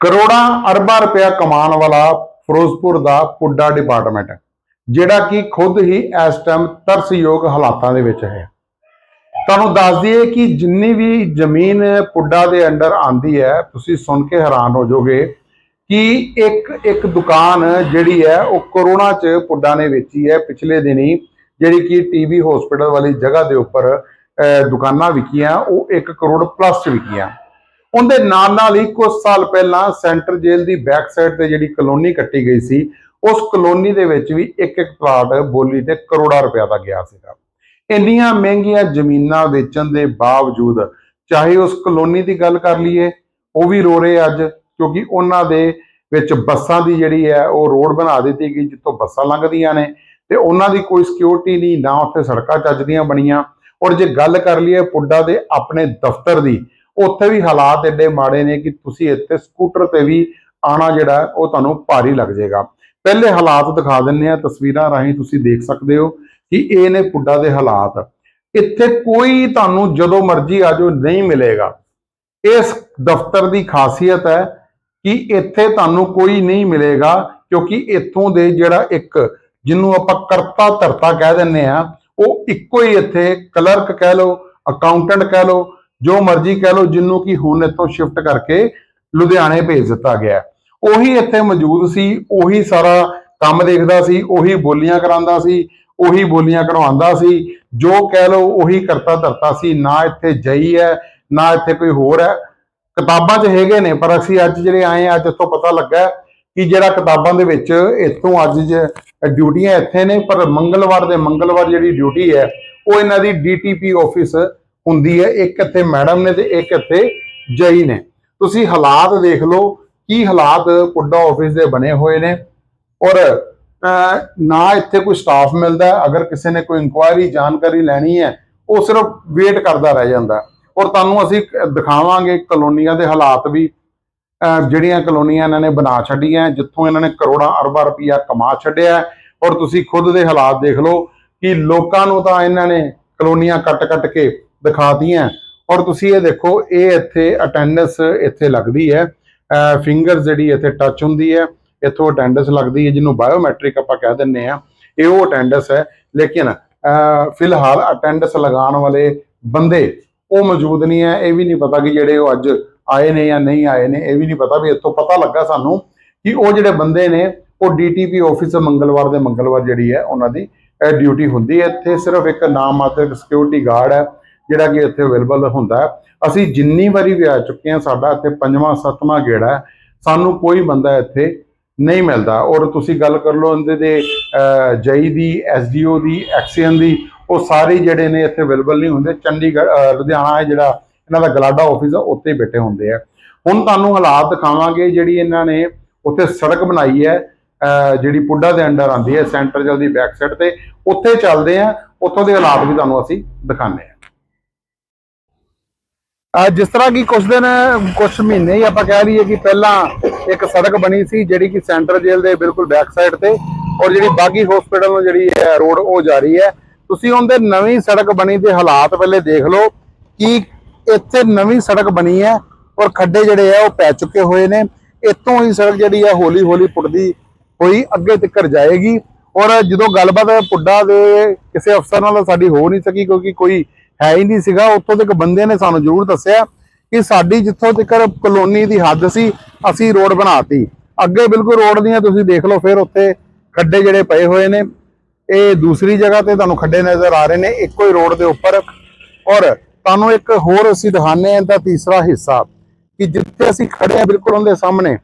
ਕਰੋੜਾਂ ਅਰਬਾਂ ਰੁਪਇਆ ਕਮਾਉਣ ਵਾਲਾ ਫਿਰੋਜ਼ਪੁਰ ਦਾ ਪੁੱਡਾ ਡਿਪਾਰਟਮੈਂਟ ਜਿਹੜਾ ਕਿ ਖੁਦ ਹੀ ਇਸ ਟਾਈਮ ਤਰਸਯੋਗ ਹਾਲਾਤਾਂ ਦੇ ਵਿੱਚ ਹੈ। ਤੁਹਾਨੂੰ ਦੱਸ ਦਈਏ ਕਿ ਜਿੰਨੀ ਵੀ ਜ਼ਮੀਨ ਪੁੱਡਾ ਦੇ ਅੰਡਰ ਆਂਦੀ ਹੈ, ਤੁਸੀਂ ਸੁਣ ਕੇ ਹੈਰਾਨ ਹੋ ਜਾਓਗੇ ਕਿ ਇੱਕ ਇੱਕ ਦੁਕਾਨ ਜਿਹੜੀ ਹੈ, ਉਹ ਕਰੋਨਾ ਚ ਪੁੱਡਾ ਨੇ ਵੇਚੀ ਹੈ। ਪਿਛਲੇ ਦਿਨੀ ਜਿਹੜੀ ਕਿ ਟੀਬੀ ਹਸਪੀਟਲ ਵਾਲੀ ਜਗ੍ਹਾ ਦੇ ਉੱਪਰ ਦੁਕਾਨਾਂ ਵਿਕੀਆਂ, ਉਹ 1 ਕਰੋੜ ਪਲੱਸ ਚ ਵਿਕੀਆਂ। ਉਹਦੇ ਨਾਲ ਨਾਲ ਹੀ ਕੁਝ ਸਾਲ ਪਹਿਲਾਂ ਸੈਂਟਰ ਜੇਲ੍ਹ ਦੀ ਬੈਕ ਸਾਈਡ ਤੇ ਜਿਹੜੀ ਕਲੋਨੀ ਕੱਟੀ ਗਈ ਸੀ, ਉਸ ਕਲੋਨੀ ਦੇ ਵਿੱਚ ਵੀ ਇੱਕ ਇੱਕ ਪਲਾਟ ਬੋਲੀ ਤੇ ਕਰੋੜਾਂ ਰੁਪਇਆ ਦਾ ਗਿਆ ਸੀਗਾ। ਇੰਨੀਆਂ ਮਹਿੰਗੀਆਂ ਜ਼ਮੀਨਾਂ ਵੇਚਣ ਦੇ ਬਾਵਜੂਦ ਚਾਹੇ ਉਸ ਕਲੋਨੀ ਦੀ ਗੱਲ ਕਰ ਲਈਏ, ਉਹ ਵੀ ਰੋ ਰਹੇ ਅੱਜ ਕਿਉਂਕਿ ਉਹਨਾਂ ਦੇ ਵਿੱਚ ਬੱਸਾਂ ਦੀ ਜਿਹੜੀ ਹੈ, ਉਹ ਰੋਡ ਬਣਾ ਦਿੱਤੀ ਗਈ ਜਿੱਥੋਂ ਬੱਸਾਂ ਲੰਘਦੀਆਂ ਨੇ ਤੇ ਉਹਨਾਂ ਦੀ ਕੋਈ ਸਿਕਿਉਰਿਟੀ ਨਹੀਂ, ਨਾ ਉੱਥੇ ਸੜਕਾਂ ਚੱਜਦੀਆਂ ਬਣੀਆਂ। ਔਰ ਜੇ ਗੱਲ ਕਰ ਲਈਏ ਪੁੱਡਾ ਦੇ ਆਪਣੇ ਦਫ਼ਤਰ ਦੀ ਉੱਥੇ ਵੀ ਹਾਲਾਤ ਐਡੇ ਮਾੜੇ ਨੇ ਕਿ ਤੁਸੀਂ ਇੱਥੇ ਸਕੂਟਰ ਤੇ ਵੀ ਆਣਾ ਜਿਹੜਾ ਉਹ ਤੁਹਾਨੂੰ ਭਾਰੀ ਲੱਗ ਜਾਏਗਾ। ਪਹਿਲੇ ਹਾਲਾਤ ਦਿਖਾ ਦਿੰਨੇ ਆ ਤਸਵੀਰਾਂ ਰਾਹੀਂ ਤੁਸੀਂ ਦੇਖ ਸਕਦੇ ਹੋ ਕਿ ਇਹ ਨੇ ਪੁੱਡਾ ਦੇ ਹਾਲਾਤ। ਇੱਥੇ ਕੋਈ ਤੁਹਾਨੂੰ ਜਦੋਂ ਮਰਜ਼ੀ ਆ ਜਾਓ ਨਹੀਂ ਮਿਲੇਗਾ। ਇਸ ਦਫ਼ਤਰ ਦੀ ਖਾਸੀਅਤ ਹੈ ਕਿ ਇੱਥੇ ਤੁਹਾਨੂੰ ਕੋਈ ਨਹੀਂ ਮਿਲੇਗਾ, ਕਿਉਂਕਿ ਇੱਥੋਂ ਦੇ ਜਿਹੜਾ ਇੱਕ ਜਿਹਨੂੰ ਆਪਾਂ ਕਰਤਾ ਧਰਤਾ ਕਹਿ ਦਿੰਨੇ ਆ ਉਹ ਇੱਕੋ ਹੀ ਇੱਥੇ ਕਲਰਕ ਕਹਿ ਲਓ ਅਕਾਊਂਟੈਂਟ ਕਹਿ ਲਓ ਜੋ ਮਰਜ਼ੀ ਕਹਿ ਲਓ ਜਿਹਨੂੰ ਕਿ ਹੁਣ ਇੱਥੋਂ ਸ਼ਿਫਟ ਕਰਕੇ ਲੁਧਿਆਣੇ ਭੇਜ ਦਿੱਤਾ ਗਿਆ ਉਹੀ ਇੱਥੇ ਮੌਜੂਦ ਸੀ, ਉਹੀ ਸਾਰਾ ਕੰਮ ਦੇਖਦਾ ਸੀ, ਉਹੀ ਬੋਲੀਆਂ ਕਰਾਉਂਦਾ ਸੀ, ਉਹੀ ਬੋਲੀਆਂ ਕਰਵਾਉਂਦਾ ਸੀ, ਜੋ ਕਹਿ ਲਓ, ਉਹੀ ਕਰਤਾ ਧਰਤਾ ਸੀ, ਨਾ ਇੱਥੇ ਜਈ ਹੈ, ਨਾ ਇੱਥੇ ਕੋਈ ਹੋਰ ਹੈ। ਕਿਤਾਬਾਂ 'ਚ ਹੈਗੇ ਨੇ, ਪਰ ਅਸੀਂ ਅੱਜ ਜਿਹੜੇ ਆਏ ਆ ਅੱਜ ਇੱਥੋਂ ਪਤਾ ਲੱਗਾ ਕਿ ਜਿਹੜਾ ਕਿਤਾਬਾਂ ਦੇ ਵਿੱਚ ਇੱਥੋਂ ਅੱਜ ਡਿਊਟੀਆਂ ਇੱਥੇ ਨੇ, ਪਰ ਮੰਗਲਵਾਰ ਦੇ ਮੰਗਲਵਾਰ ਜਿਹੜੀ ਡਿਊਟੀ ਹੈ, ਉਹ ਇਹਨਾਂ ਦੀ ਡੀਟੀਪੀ ਆਫਿਸ ਹੁੰਦੀ ਹੈ ਇੱਕ ਇੱਥੇ ਮੈਡਮ ਨੇ ਤੇ ਇੱਕ ਇੱਥੇ ਜਈ ਨੇ। ਤੁਸੀਂ ਹਾਲਾਤ ਦੇਖ ਲਓ ਕੀ ਹਾਲਾਤ ਪੁੱਡਾ ਆਫਿਸ ਦੇ ਬਣੇ ਹੋਏ ਨੇ। ਔਰ ਨਾ ਇੱਥੇ ਕੋਈ ਸਟਾਫ ਮਿਲਦਾ ਅਗਰ ਕਿਸੇ ਨੇ ਕੋਈ ਇਨਕੁਆਇਰੀ ਜਾਣਕਾਰੀ ਲੈਣੀ ਹੈ ਉਹ ਸਿਰਫ ਵੇਟ ਕਰਦਾ ਰਹਿ ਜਾਂਦਾ। ਔਰ ਤੁਹਾਨੂੰ ਅਸੀਂ ਦਿਖਾਵਾਂਗੇ ਕਲੋਨੀਆਂ ਦੇ ਹਾਲਾਤ ਵੀ। ਅਹ, ਜਿਹੜੀਆਂ ਕਲੋਨੀਆਂ ਇਹਨਾਂ ਨੇ ਬਣਾ ਛੱਡੀਆਂ ਜਿੱਥੋਂ ਇਹਨਾਂ ਨੇ ਕਰੋੜਾਂ ਅਰਬਾਂ ਰੁਪਈਆ ਕਮਾ ਛੱਡਿਆ। ਔਰ ਤੁਸੀਂ ਖੁਦ ਦੇ ਹਾਲਾਤ ਦੇਖ ਲਓ ਕਿ ਲੋਕਾਂ ਨੂੰ ਤਾਂ ਇਹਨਾਂ ਨੇ ਕਲੋਨੀਆਂ ਕੱਟ-ਕੱਟ ਕੇ ਦਿਖਾਤੀਆਂ। ਔਰ ਤੁਸੀਂ ਇਹ ਦੇਖੋ, ਇਹ ਇੱਥੇ ਅਟੈਂਡੈਂਸ ਇੱਥੇ ਲੱਗਦੀ ਹੈ। ਫਿੰਗਰ ਜਿਹੜੀ ਇੱਥੇ ਟੱਚ ਹੁੰਦੀ ਹੈ, ਇੱਥੋਂ ਅਟੈਂਡੈਂਸ ਲੱਗਦੀ ਹੈ, ਜਿਹਨੂੰ ਬਾਇਓਮੈਟ੍ਰਿਕ ਆਪਾਂ ਕਹਿ ਦਿੰਨੇ ਆ ਇਹ ਉਹ ਅਟੈਂਡੈਂਸ ਹੈ। ਲੇਕਿਨ ਫਿਲਹਾਲ ਅਟੈਂਡੈਂਸ ਲਗਾਉਣ ਵਾਲੇ ਬੰਦੇ ਉਹ ਮੌਜੂਦ ਨਹੀਂ ਹੈ। ਇਹ ਵੀ ਨਹੀਂ ਪਤਾ ਕਿ ਜਿਹੜੇ ਉਹ ਅੱਜ ਆਏ ਨੇ ਜਾਂ ਨਹੀਂ ਆਏ ਨੇ। ਇਹ ਵੀ ਨਹੀਂ ਪਤਾ ਵੀ ਇੱਥੋਂ ਪਤਾ ਲੱਗਾ ਸਾਨੂੰ ਕਿ ਉਹ ਜਿਹੜੇ ਬੰਦੇ ਨੇ, ਉਹ ਡੀਟੀਪੀ ਆਫਿਸ ਮੰਗਲਵਾਰ ਦੇ ਮੰਗਲਵਾਰ ਜਿਹੜੀ ਹੈ, ਉਹਨਾਂ ਦੀ ਡਿਊਟੀ ਹੁੰਦੀ ਹੈ। ਇੱਥੇ ਸਿਰਫ ਇੱਕ ਨਾਮ ਮਾਤਰ ਸਿਕਿਉਰਿਟੀ ਗਾਰਡ ਹੈ। ਜਿਹੜਾ ਕਿ ਇੱਥੇ ਅਵੇਲੇਬਲ ਹੁੰਦਾ ਅਸੀਂ ਜਿੰਨੀ ਵਾਰੀ ਵੀ ਆ ਚੁੱਕੇ ਹਾਂ, ਸਾਡਾ ਇੱਥੇ ਪੰਜਵਾਂ, ਸੱਤਵਾਂ ਗੇੜਾ ਹੈ, ਸਾਨੂੰ ਕੋਈ ਬੰਦਾ ਇੱਥੇ ਨਹੀਂ ਮਿਲਦਾ। ਔਰ ਤੁਸੀਂ ਗੱਲ ਕਰ ਲਓ ਇਹਦੇ ਦੇ ਜਈ ਦੀ ਐਸਡੀਓ ਦੀ, ਐਕਸੀਅਨ ਦੀ, ਉਹ ਸਾਰੇ ਜਿਹੜੇ ਨੇ ਇੱਥੇ ਅਵੇਲੇਬਲ ਨਹੀਂ ਹੁੰਦੇ। ਚੰਡੀਗੜ੍ਹ ਲੁਧਿਆਣਾ ਹੈ ਜਿਹੜਾ ਇਹਨਾਂ ਦਾ ਗਲਾਡਾ ਆਫਿਸ ਆ, ਉੱਥੇ ਹੀ ਬੈਠੇ ਹੁੰਦੇ ਆ। ਹੁਣ ਤੁਹਾਨੂੰ ਹਾਲਾਤ ਦਿਖਾਵਾਂਗੇ ਜਿਹੜੀ ਇਹਨਾਂ ਨੇ ਉੱਥੇ ਸੜਕ ਬਣਾਈ ਹੈ ਜਿਹੜੀ ਪੁੱਡਾ ਦੇ ਅੰਡਰ ਆਉਂਦੀ ਹੈ, ਸੈਂਟਰ ਜਲ ਦੀ ਬੈਕ ਸਾਈਡ ਤੇ, ਉੱਥੇ ਚੱਲਦੇ ਆ। ਉੱਥੋਂ ਦੇ ਹਾਲਾਤ ਵੀ ਤੁਹਾਨੂੰ ਅਸੀਂ ਦਿਖਾਉਂਦੇ ਆ। ਜਿਸ ਤਰ੍ਹਾਂ ਕਿ ਕੁਝ ਦਿਨ ਕੁਝ ਮਹੀਨੇ ਹੀ ਆਪਾਂ ਕਹਿ ਲਈਏ ਕਿ ਪਹਿਲਾਂ ਇੱਕ ਸੜਕ ਬਣੀ ਸੀ, ਜਿਹੜੀ ਕਿ ਸੈਂਟਰ ਜੇਲ੍ਹ ਦੇ ਬਿਲਕੁਲ ਬੈਕ ਸਾਈਡ ਤੇ, ਔਰ ਜਿਹੜੀ ਬਾਗੀ ਹਸਪੀਟਲ ਨੂੰ ਜਿਹੜੀ ਹੈ ਰੋਡ ਉਹ ਜਾ ਰਹੀ ਹੈ। ਤੁਸੀਂ ਉਹਦੇ ਨਵੀਂ ਸੜਕ ਬਣੀ ਦੇ ਹਾਲਾਤ ਪਹਿਲੇ ਦੇਖ ਲਓ ਕਿ ਇੱਥੇ ਨਵੀਂ ਸੜਕ ਬਣੀ ਹੈ, ਔਰ ਖੱਡੇ ਜਿਹੜੇ ਆ ਉਹ ਪੈ ਚੁੱਕੇ ਹੋਏ ਨੇ। ਇੱਥੋਂ ਹੀ ਸੜਕ ਜਿਹੜੀ ਹੈ ਹੌਲੀ ਹੌਲੀ ਪੁੱਟਦੀ ਹੋਈ ਅੱਗੇ ਤੱਕ ਜਾਏਗੀ। ਔਰ ਜਦੋਂ ਗੱਲਬਾਤ ਪੁੱਡਾ ਦੇ ਕਿਸੇ ਅਫਸਰ ਨਾਲ ਸਾਡੀ ਹੋ ਨਹੀਂ ਸਕੀ, ਕਿਉਂਕਿ ਕੋਈ ਹੈ ਹੀ ਨਹੀਂ ਸੀਗਾ। ਉੱਥੋਂ ਦੇ ਇੱਕ ਬੰਦੇ ਨੇ ਸਾਨੂੰ ਜ਼ਰੂਰ ਦੱਸਿਆ ਕਿ ਸਾਡੀ ਜਿੱਥੋਂ ਤੱਕ ਕਲੋਨੀ ਦੀ ਹੱਦ ਸੀ, ਅਸੀਂ ਰੋਡ ਬਣਾਤੀ। ਅੱਗੇ ਬਿਲਕੁਲ ਰੋਡ ਦੀਆਂ ਤੁਸੀਂ ਦੇਖ ਲਓ, ਫਿਰ ਉੱਥੇ ਖੱਡੇ ਜਿਹੜੇ ਪਏ ਹੋਏ ਨੇ। ਇਹ ਦੂਸਰੀ ਜਗ੍ਹਾ ਤੇ ਤੁਹਾਨੂੰ ਖੱਡੇ ਨਜ਼ਰ ਆ ਰਹੇ ਨੇ, ਇੱਕੋ ਹੀ ਰੋਡ ਦੇ ਉੱਪਰ। ਔਰ ਤੁਹਾਨੂੰ ਇੱਕ ਹੋਰ ਅਸੀਂ ਦਿਖਾਣੇ ਆ ਦਾ ਤੀਸਰਾ ਹਿੱਸਾ, ਕਿ ਜਿੱਥੇ ਅਸੀਂ ਖੜੇ ਆ ਬਿਲਕੁਲ ਉਹਦੇ ਸਾਹਮਣੇ।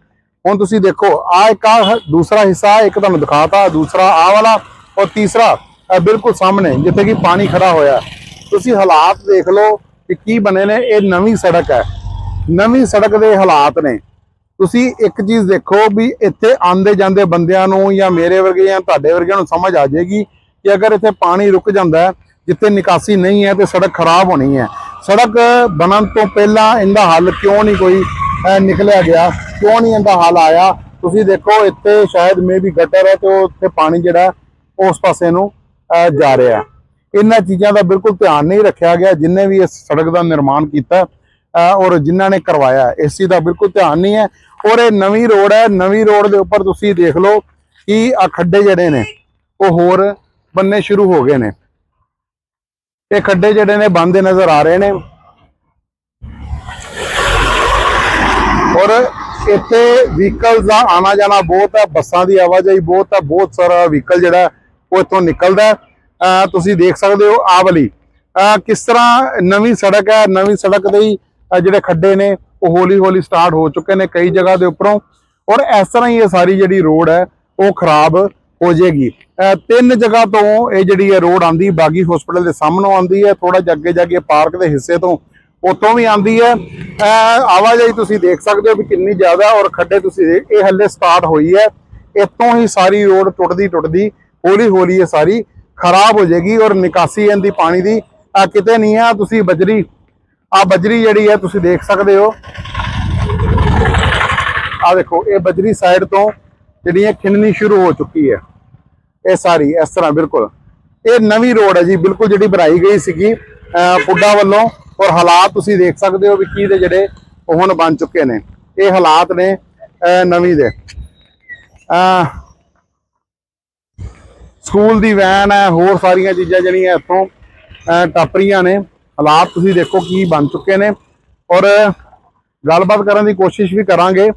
ਹੁਣ ਤੁਸੀਂ ਦੇਖੋ ਆ ਇੱਕ ਆ ਦੂਸਰਾ ਹਿੱਸਾ, ਇੱਕ ਤੁਹਾਨੂੰ ਦਿਖਾਤਾ, ਦੂਸਰਾ ਆ ਵਾਲਾ, ਔਰ ਤੀਸਰਾ ਬਿਲਕੁਲ ਸਾਹਮਣੇ, ਜਿੱਥੇ ਕਿ ਪਾਣੀ ਖੜਾ ਹੋਇਆ। ਤੁਸੀਂ ਹਾਲਾਤ ਦੇਖ ਲਓ ਕਿ ਕੀ ਬਣੇ ਨੇ, ਇਹ ਨਵੀਂ ਸੜਕ ਹੈ। ਨਵੀਂ ਸੜਕ ਦੇ ਹਾਲਾਤ ਨੇ। ਤੁਸੀਂ ਇੱਕ ਚੀਜ਼ ਦੇਖੋ ਵੀ ਇੱਥੇ ਆਂਦੇ ਜਾਂਦੇ ਬੰਦਿਆਂ ਨੂੰ ਜਾਂ ਮੇਰੇ ਵਰਗੇ ਜਾਂ ਤੁਹਾਡੇ ਵਰਗਿਆਂ ਨੂੰ ਸਮਝ ਆ ਜਾਏਗੀ ਕਿ ਅਗਰ ਇੱਥੇ ਪਾਣੀ ਰੁਕ ਜਾਂਦਾ ਜਿੱਥੇ ਨਿਕਾਸੀ ਨਹੀਂ ਹੈ ਤੇ ਸੜਕ ਖਰਾਬ ਹੋਣੀ ਹੈ। ਸੜਕ ਬਣਨ ਤੋਂ ਪਹਿਲਾਂ ਇਹਦਾ ਹੱਲ ਕਿਉਂ ਨਹੀਂ ਕੋਈ ਨਿਕਲਿਆ ਗਿਆ? ਕਿਉਂ ਨਹੀਂ ਇਹਦਾ ਹੱਲ ਆਇਆ? ਤੁਸੀਂ ਦੇਖੋ ਇੱਥੇ ਸ਼ਾਇਦ ਮੇ ਵੀ ਗਟਰ ਹੈ ਤੇ ਉਹ ਉੱਥੇ ਪਾਣੀ ਜਿਹੜਾ ਉਸ ਪਾਸੇ ਨੂੰ ਜਾ ਰਿਹਾ ਇਹਨਾਂ ਚੀਜ਼ਾਂ ਦਾ ਬਿਲਕੁਲ ਧਿਆਨ ਨਹੀਂ ਰੱਖਿਆ ਗਿਆ, ਜਿੰਨੇ ਵੀ ਇਸ ਸੜਕ ਦਾ ਨਿਰਮਾਣ ਕੀਤਾ ਔਰ ਜਿਨ੍ਹਾਂ ਨੇ ਕਰਵਾਇਆ ਇਸ ਚੀਜ਼ ਦਾ ਬਿਲਕੁਲ ਧਿਆਨ ਨਹੀਂ ਹੈ। ਔਰ ਇਹ ਨਵੀਂ ਰੋਡ ਹੈ, ਨਵੀਂ ਰੋਡ ਦੇ ਉੱਪਰ ਤੁਸੀਂ ਦੇਖ ਲਓ ਕਿ ਆ ਖੱਡੇ ਜਿਹੜੇ ਨੇ, ਉਹ ਹੋਰ ਬੰਨੇ ਸ਼ੁਰੂ ਹੋ ਗਏ ਨੇ। ਇਹ ਖੱਡੇ ਜਿਹੜੇ ਨੇ ਬੰਦੇ ਨਜ਼ਰ ਆ ਰਹੇ ਨੇ। ਔਰ ਇੱਥੇ ਵਹੀਕਲ ਦਾ ਆਣਾ ਜਾਣਾ ਬਹੁਤ ਹੈ, ਬੱਸਾਂ ਦੀ ਆਵਾਜਾਈ ਬਹੁਤ ਹੈ, ਬਹੁਤ ਸਾਰਾ ਵਹੀਕਲ ਜਿਹੜਾ, ਉਹ ਇੱਥੋਂ ਨਿਕਲਦਾ ਤੁਸੀਂ ਦੇਖ ਸਕਦੇ ਹੋ ਆਹ ਵਾਲੀ। ਕਿਸ ਤਰ੍ਹਾਂ ਨਵੀਂ ਸੜਕ ਹੈ, ਨਵੀਂ ਸੜਕ ਦੇ ਹੀ ਜਿਹੜੇ ਖੱਡੇ ਨੇ, ਉਹ ਹੌਲੀ ਹੌਲੀ ਸਟਾਰਟ ਹੋ ਚੁੱਕੇ ਨੇ ਕਈ ਜਗ੍ਹਾ ਦੇ ਉੱਪਰੋਂ। ਔਰ ਇਸ ਤਰ੍ਹਾਂ ਹੀ ਇਹ ਸਾਰੀ ਜਿਹੜੀ ਰੋਡ ਹੈ, ਉਹ ਖਰਾਬ ਹੋ ਜਾਏਗੀ। ਤਿੰਨ ਜਗ੍ਹਾ ਤੋਂ ਇਹ ਜਿਹੜੀ ਹੈ ਰੋਡ ਆਂਦੀ ਬਾਗੀ ਹਸਪੀਟਲ ਦੇ ਸਾਹਮਣੋਂ ਆਂਦੀ ਹੈ ਥੋੜਾ ਜਿਹਾ ਅੱਗੇ ਜਾ ਕੇ ਪਾਰਕ ਦੇ ਹਿੱਸੇ ਤੋਂ ਉਤੋਂ ਵੀ ਆਂਦੀ ਹੈ। ਆਵਾਜਾਈ ਤੁਸੀਂ ਦੇਖ ਸਕਦੇ ਹੋ ਵੀ ਕਿੰਨੀ ਜ਼ਿਆਦਾ, ਔਰ ਖੱਡੇ ਤੁਸੀਂ ਦੇਖ, ਇਹ ਹੱਲੇ ਸਟਾਰਟ ਹੋਈ ਹੈ। ਇੱਥੋਂ ਹੀ ਸਾਰੀ ਰੋਡ ਟੁੱਟਦੀ ਟੁੱਟਦੀ ਹੌਲੀ ਹੌਲੀ ਇਹ ਸਾਰੀ ਖਰਾਬ ਹੋ ਜਾਏਗੀ ਔਰ ਨਿਕਾਸੀ ਇਹਦੀ ਪਾਣੀ ਦੀ, ਆ ਕਿਤੇ ਨਹੀਂ ਆ, ਤੁਸੀਂ ਬਜਰੀ, ਆ ਬਜਰੀ ਜਿਹੜੀ ਹੈ ਤੁਸੀਂ ਦੇਖ ਸਕਦੇ ਹੋ। ਆ ਦੇਖੋ ਇਹ ਬਜਰੀ ਸਾਈਡ ਤੋਂ ਜਿਹੜੀ ਹੈ ਖਿੰਡਣੀ ਸ਼ੁਰੂ ਹੋ ਚੁੱਕੀ ਹੈ। ਇਹ ਸਾਰੀ, ਇਸ ਤਰ੍ਹਾਂ, ਬਿਲਕੁਲ। ਇਹ ਨਵੀਂ ਰੋਡ ਹੈ ਜੀ, ਬਿਲਕੁਲ ਜਿਹੜੀ ਬਣਾਈ ਗਈ ਸੀਗੀ ਅਹ ਪੁੱਡਾ ਵੱਲੋਂ, ਔਰ ਹਾਲਾਤ ਤੁਸੀਂ ਦੇਖ ਸਕਦੇ ਹੋ ਵੀ ਕੀ ਦੇ ਜਿਹੜੇ ਉਹ ਹੁਣ ਬਣ ਚੁੱਕੇ ਨੇ। ਇਹ ਹਾਲਾਤ ਨੇ ਨਵੀਂ ਦੇ। ਅਹ ਸਕੂਲ ਦੀ ਵੈਨ ਹੈ ਹੋਰ ਸਾਰੀਆਂ ਚੀਜ਼ਾਂ ਜਿਹੜੀਆਂ ਇੱਥੋਂ ਟੱਪ ਰਹੀਆਂ ਨੇ। ਹਾਲਾਤ ਤੁਸੀਂ ਦੇਖੋ ਕੀ ਬਣ ਚੁੱਕੇ ਨੇ। ਔਰ ਗੱਲਬਾਤ ਕਰਨ ਦੀ ਕੋਸ਼ਿਸ਼ ਵੀ ਕਰਾਂਗੇ।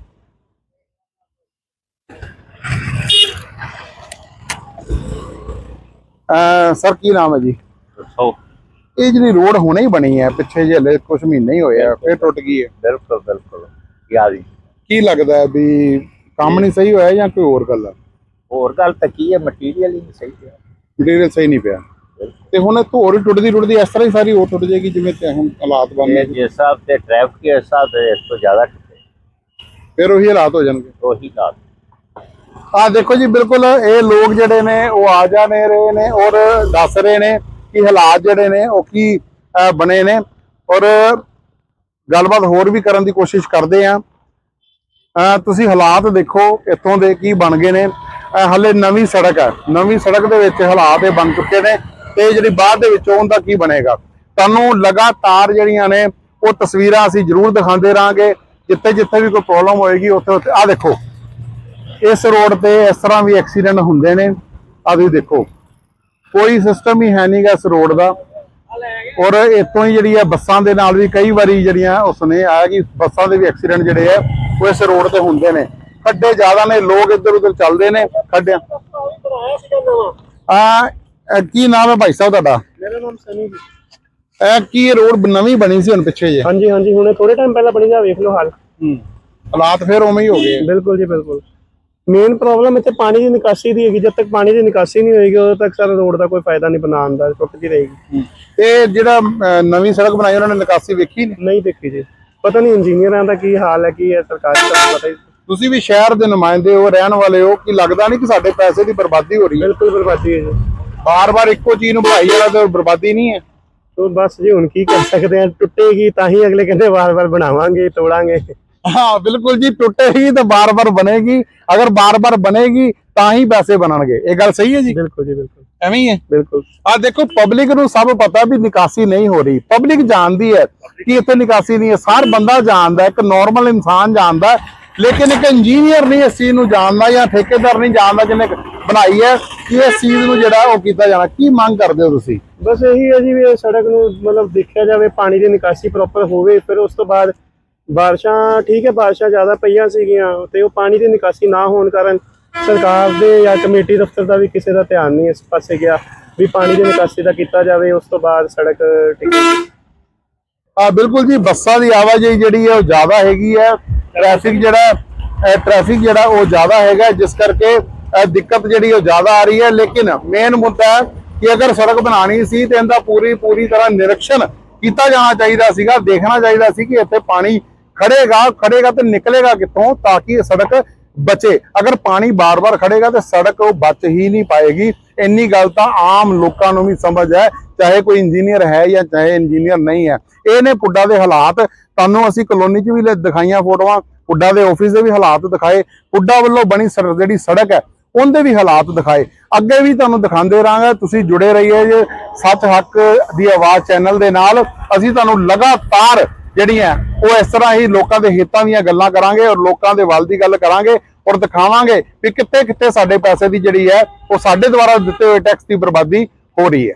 ਸਰ ਕੀ ਨਾਮ ਹੈ ਜੀ? ਦੱਸੋ। ਇਹ ਜਿਹੜੀ ਰੋਡ ਹੁਣੇ ਹੀ ਬਣੀ ਹੈ ਪਿੱਛੇ ਜਿਹੇ ਹਲੇ ਕੁਝ ਮਹੀਨੇ ਹੀ ਹੋਏ ਆ ਫਿਰ ਟੁੱਟ ਗਈ ਹੈ। ਬਿਲਕੁਲ ਬਿਲਕੁਲ। ਯਾਦ ਹੀ ਕੀ ਲੱਗਦਾ ਵੀ ਕੰਮ ਨਹੀਂ ਸਹੀ ਹੋਇਆ ਜਾਂ ਕੋਈ ਹੋਰ ਗੱਲ ਹੈ? ਹੋਰ ਗੱਲ ਤਾਂ ਕੀ ਹੈ ਮਟੀਰੀਅਲ ਹੀ ਨਹੀਂ ਸਹੀ ਹੈ ਮਟੀਰੀਅਲ ਸਹੀ ਨਹੀਂ ਪਿਆ। ਤੇ ਹੁਣ ਧੋਰੀ ਟੁੱਟਦੀ ਟੁੱਟਦੀ ਇਸ ਤਰ੍ਹਾਂ ਹੀ ਸਾਰੀ ਹੋਰ ਟੁੱਟ ਜਾਏਗੀ ਜਿਵੇਂ ਤੇ ਹੁਣ ਹਾਲਾਤ ਬਣ ਗਏ। ਜਿਸ ਹਿਸਾਬ ਤੇ ਟ੍ਰੈਫਿਕ ਦੇ ਹਿਸਾਬ ਤੇ ਇਸ ਤੋਂ ਜ਼ਿਆਦਾ ਟੁੱਟੇ। ਫਿਰ ਉਹੀ ਹਾਲਾਤ ਹੋ ਜਾਣਗੇ। ਉਹੀ ਗੱਲ ਆ ਦੇਖੋ ਜੀ ਬਿਲਕੁਲ ਇਹ ਲੋਕ ਜਿਹੜੇ ਨੇ ਉਹ ਆ ਜਾਣੇ ਰਹੇ ਨੇ ਔਰ ਦੱਸ ਰਹੇ ਨੇ ਕਿ ਹਾਲਾਤ ਜਿਹੜੇ ਨੇ ਉਹ ਕੀ ਬਣੇ ਨੇ। ਔਰ ਗੱਲਬਾਤ ਹੋਰ ਵੀ ਕਰਨ ਦੀ ਕੋਸ਼ਿਸ਼ ਕਰਦੇ ਆ ਤੁਸੀਂ ਹਾਲਾਤ ਦੇਖੋ ਇੱਥੋਂ ਦੇ ਕੀ ਬਣ ਗਏ ਨੇ। ਹਲੇ ਨਵੀਂ ਸੜਕ ਹੈ। ਨਵੀਂ ਸੜਕ ਦੇ ਵਿੱਚ ਹਾਲਾਤ ਇਹ ਬਣ ਚੁੱਕੇ ਨੇ ਤੇ ਜਿਹੜੀ ਬਾਅਦ ਦੇ ਵਿੱਚ ਉਹਦਾ ਕੀ ਬਣੇਗਾ। ਤੁਹਾਨੂੰ ਲਗਾਤਾਰ ਜਿਹੜੀਆਂ ਨੇ ਉਹ ਤਸਵੀਰਾਂ ਅਸੀਂ ਜ਼ਰੂਰ ਦਿਖਾਉਂਦੇ ਰਾਂਗੇ ਜਿੱਥੇ ਜਿੱਥੇ ਵੀ ਕੋਈ ਪ੍ਰੋਬਲਮ ਹੋਏਗੀ, ਉੱਥੇ ਉੱਥੇ ਆ ਦੇਖੋ। ਇਸ ਰੋਡ ਤੇ ਇਸ ਤਰ੍ਹਾਂ ਵੀ ਐਕਸੀਡੈਂਟ ਹੁੰਦੇ ਨੇ। ਆ ਤੁਸੀਂ ਦੇਖੋ। ਕੋਈ ਸਿਸਟਮ ਹੀ ਹੈ ਨਹੀਂਗਾ ਇਸ ਰੋਡ ਦਾ। ਔਰ ਇੱਥੋਂ ਹੀ ਜਿਹੜੀ ਹੈ ਬੱਸਾਂ ਦੇ ਨਾਲ ਵੀ ਕਈ ਵਾਰੀ ਜਿਹੜੀਆਂ ਉਸਨੇ ਆਇਆ ਕਿ ਬੱਸਾਂ ਦੇ ਵੀ ਐਕਸੀਡੈਂਟ ਜਿਹੜੇ ਆ, ਉਹ ਇਸ ਰੋਡ ਤੇ ਹੁੰਦੇ ਨੇ। ਖੱਡੇ ਜ਼ਿਆਦਾ ਨੇ ਲੋਕ ਇੱਧਰ ਉੱਧਰ ਚੱਲਦੇ ਨੇ ਖੱਡਿਆਂ। ਆ ਕੀ ਨਾਮ ਹੈ ਭਾਈ ਸਾਹਿਬ ਤੁਹਾਡਾ? ਮੇਰਾ ਨਾਮ ਸਨੀ ਜੀ। ਇਹ ਕੀ ਰੋਡ ਨਵੀਂ ਬਣੀ ਸੀ ਹੁਣ ਪਿੱਛੇ ਜੇ? ਹਾਂਜੀ ਹਾਂਜੀ ਹੁਣੇ ਥੋੜੇ ਟਾਈਮ ਪਹਿਲਾਂ ਬਣੀ ਜਾ ਵੇਖ ਲਓ ਹਾਲ। ਹਾਲਾਤ ਫਿਰ ਉਵੇਂ ਹੀ ਹੋ ਗਏ। ਬਿਲਕੁਲ ਜੀ ਬਿਲਕੁਲ। ਮੇਨ ਪ੍ਰੋਬਲਮ ਇੱਥੇ ਪਾਣੀ ਦੀ ਨਿਕਾਸੀ ਦੀ ਹੈਗੀ ਜਦ ਤੱਕ ਪਾਣੀ ਦੀ ਨਿਕਾਸੀ ਨਹੀਂ ਹੋਏਗੀ ਉਦੋਂ ਤੱਕ ਸਾਰਾ ਰੋਡ ਦਾ ਕੋਈ ਫਾਇਦਾ ਨਹੀਂ ਬਣਾਉਣ ਦਾ ਟੁੱਟਦੀ ਰਹੇਗੀ। ਤੇ ਜਿਹੜਾ ਨਵੀਂ ਸੜਕ ਬਣਾਈ ਉਹਨਾਂ ਨੇ ਨਿਕਾਸੀ ਵੇਖੀ ਨਹੀਂ ਨਹੀਂ ਦੇਖੀ ਜੀ। ਪਤਾ ਨਹੀਂ ਇੰਜੀਨੀਅਰਾਂ ਦਾ ਕੀ ਹਾਲ ਹੈ ਕੀ ਹੈ ਸਰਕਾਰੀ ਦਾ ਪਤਾ ਹੀ ਤੁਸੀਂ ਵੀ ਸ਼ਹਿਰ ਦੇ ਨੁਮਾਇੰਦੇ ਹੋ ਰਹਿਣ ਵਾਲੇ ਹੋ ਕਿ ਲੱਗਦਾ ਨਹੀਂ ਕਿ ਸਾਡੇ ਪੈਸੇ ਦੀ ਬਰਬਾਦੀ ਹੋ ਰਹੀ ਹੈ? ਬਿਲਕੁਲ ਬਰਬਾਦੀ ਹੈ ਜੀ। ਬਾਰ-ਬਾਰ ਇੱਕੋ ਚੀਜ਼ ਨੂੰ ਬਣਾਈ ਜਾਣਾ ਤੇ ਬਰਬਾਦੀ ਨਹੀਂ ਹੈ? ਤੋ ਬਸ ਜੀ ਹੁਣ ਕੀ ਕਰ ਸਕਦੇ ਆ ਟੁੱਟੇਗੀ ਤਾਂ ਹੀ ਅਗਲੇ ਕਹਿੰਦੇ ਵਾਰ-ਵਾਰ ਬਣਾਵਾਂਗੇ ਤੋੜਾਂਗੇ। ਹਾਂ ਬਿਲਕੁਲ ਜੀ ਟੁੱਟੇਗੀ ਤੇ ਬਾਰ-ਬਾਰ ਬਣੇਗੀ। ਅਗਰ ਬਾਰ-ਬਾਰ ਬਣੇਗੀ ਤਾਂ ਹੀ ਪੈਸੇ ਬਣਨਗੇ। ਇਹ ਗੱਲ ਸਹੀ ਹੈ ਜੀ? ਬਿਲਕੁਲ ਜੀ ਬਿਲਕੁਲ। ਐਵੇਂ ਹੀ ਹੈ? ਬਿਲਕੁਲ। ਆ ਦੇਖੋ ਪਬਲਿਕ ਨੂੰ ਸਭ ਪਤਾ ਵੀ ਨਿਕਾਸੀ ਨਹੀਂ ਹੋ ਰਹੀ। ਪਬਲਿਕ ਜਾਣਦੀ ਹੈ ਕਿ ਇੱਥੇ ਨਿਕਾਸੀ ਨਹੀਂ ਹੈ। ਸਾਰ ਬੰਦਾ ਜਾਣਦਾ ਇੱਕ ਨਾਰਮਲ ਇਨਸਾਨ ਜਾਣਦਾ ਲੇਕਿਨ ਇੱਕ ਇੰਜੀਨੀਅਰ ਨਹੀਂ ਇਸ ਚੀਜ਼ ਨੂੰ ਜਾਣਦਾ ਜਾਂ ਠੇਕੇਦਾਰ ਨਹੀਂ ਜਾਣਦਾ ਜਿਹਨੇ ਬਣਾਈ ਹੈ ਕਿ ਇਸ ਚੀਜ਼ ਨੂੰ ਜਿਹੜਾ ਉਹ ਕੀਤਾ ਜਾਣਾ। ਕੀ ਮੰਗ ਕਰਦੇ ਹੋ ਤੁਸੀਂ? ਬਸ ਇਹੀ ਹੈ ਜੀ ਵੀ ਇਹ ਸੜਕ ਨੂੰ ਮਤਲਬ ਦੇਖਿਆ ਜਾਵੇ ਪਾਣੀ ਦੀ ਨਿਕਾਸੀ ਪ੍ਰੋਪਰ ਹੋਵੇ ਫਿਰ ਉਸ ਤੋਂ ਬਾਅਦ ਬਾਰਿਸ਼ਾਂ ਠੀਕ ਹੈ ਬਾਰਿਸ਼ਾਂ ਜ਼ਿਆਦਾ ਪਈਆਂ ਸੀਗੀਆਂ ਤੇ ਉਹ ਪਾਣੀ ਦੀ ਨਿਕਾਸੀ ਨਾ ਹੋਣ ਕਾਰਨ ਸਰਕਾਰ ਦੇ ਜਾਂ ਕਮੇਟੀ ਦਫ਼ਤਰ ਦਾ ਵੀ ਕਿਸੇ ਦਾ ਧਿਆਨ ਨਹੀਂ ਇਸ ਪਾਸੇ ਗਿਆ ਵੀ ਪਾਣੀ ਦੀ ਨਿਕਾਸੀ ਦਾ ਕੀਤਾ ਜਾਵੇ ਉਸ ਤੋਂ ਬਾਅਦ ਸੜਕ ਟਿਕੇ ਆ ਬਿਲਕੁਲ ਜੀ ਬੱਸਾਂ ਦੀ ਆਵਾਜਾਈ ਜਿਹੜੀ ਹੈ ਉਹ ਜ਼ਿਆਦਾ ਹੈਗੀ ਹੈ। ਟ੍ਰੈਫਿਕ ਜਿਹੜਾ ਟ੍ਰੈਫਿਕ ਜਿਹੜਾ ਉਹ ਜ਼ਿਆਦਾ ਹੈਗਾ ਜਿਸ ਕਰਕੇ ਦਿੱਕਤ ਜਿਹੜੀ ਉਹ ਜ਼ਿਆਦਾ ਆ ਰਹੀ ਹੈ। ਲੇਕਿਨ ਮੇਨ ਮੁੱਦਾ ਹੈ ਕਿ ਅਗਰ ਸੜਕ ਬਣਾਣੀ ਸੀ, ਤੇ ਇਹਦਾ ਪੂਰੀ ਪੂਰੀ ਤਰ੍ਹਾਂ ਨਿਰੀਖਣ ਕੀਤਾ ਜਾਣਾ ਚਾਹੀਦਾ ਸੀਗਾ, ਦੇਖਣਾ ਚਾਹੀਦਾ ਸੀ ਕਿ ਇੱਥੇ ਪਾਣੀ ਖੜੇਗਾ ਖੜੇਗਾ ਤੇ ਨਿਕਲੇਗਾ ਕਿੱਥੋਂ, ਤਾਂ ਕਿ ਸੜਕ ਬਚੇ। ਅਗਰ ਪਾਣੀ ਬਾਰ-ਬਾਰ ਖੜੇਗਾ ਤੇ ਸੜਕ ਉਹ ਬਚ ਹੀ ਨਹੀਂ ਪਾਏਗੀ। ਇੰਨੀ ਗੱਲ ਤਾਂ ਆਮ ਲੋਕਾਂ ਨੂੰ ਵੀ ਸਮਝ ਹੈ ਚਾਹੇ ਕੋਈ ਇੰਜੀਨੀਅਰ ਹੈ ਜਾਂ ਚਾਹੇ ਇੰਜੀਨੀਅਰ ਨਹੀਂ ਹੈ, ਇਹ ਨੇ ਪੁੱਡਾ ਦੇ ਹਾਲਾਤ, ਤੁਹਾਨੂੰ ਅਸੀਂ ਕਲੋਨੀ 'ਚ ਵੀ ਲੈ- ਦਿਖਾਈਆਂ ਫੋਟੋਆਂ, ਪੁੱਡਾ ਦੇ ਆਫਿਸ ਦੇ ਵੀ ਹਾਲਾਤ ਦਿਖਾਏ, ਪੁੱਡਾ ਵੱਲੋਂ ਬਣੀ ਸੜਕ ਜਿਹੜੀ ਸੜਕ ਹੈ, ਉਹਦੇ ਵੀ ਹਾਲਾਤ ਦਿਖਾਏ। ਅੱਗੇ ਵੀ ਤੁਹਾਨੂੰ ਦਿਖਾਉਂਦੇ ਰਹਾਂਗਾ, ਤੁਸੀਂ ਜੁੜੇ ਰਹੀਏ ਜੇ ਸੱਚ ਹੱਕ ਦੀ ਆਵਾਜ਼ ਚੈਨਲ ਦੇ ਨਾਲ। ਅਸੀਂ ਤੁਹਾਨੂੰ ਲਗਾਤਾਰ ਜਿਹੜੀਆਂ, ਉਹ ਇਸ ਤਰ੍ਹਾਂ ਹੀ ਲੋਕਾਂ ਦੇ ਹਿੱਤਾਂ ਦੀਆਂ ਗੱਲਾਂ ਕਰਾਂਗੇ ਔਰ ਲੋਕਾਂ ਦੇ ਵੱਲ ਦੀ ਗੱਲ ਕਰਾਂਗੇ ਔਰ ਦਿਖਾਵਾਂਗੇ ਵੀ ਕਿੱਥੇ ਕਿੱਥੇ ਸਾਡੇ ਪੈਸੇ ਦੀ ਜਿਹੜੀ ਹੈ, ਉਹ ਸਾਡੇ ਦੁਆਰਾ ਦਿੱਤੇ ਹੋਏ ਟੈਕਸ ਦੀ ਬਰਬਾਦੀ ਹੋ ਰਹੀ ਹੈ।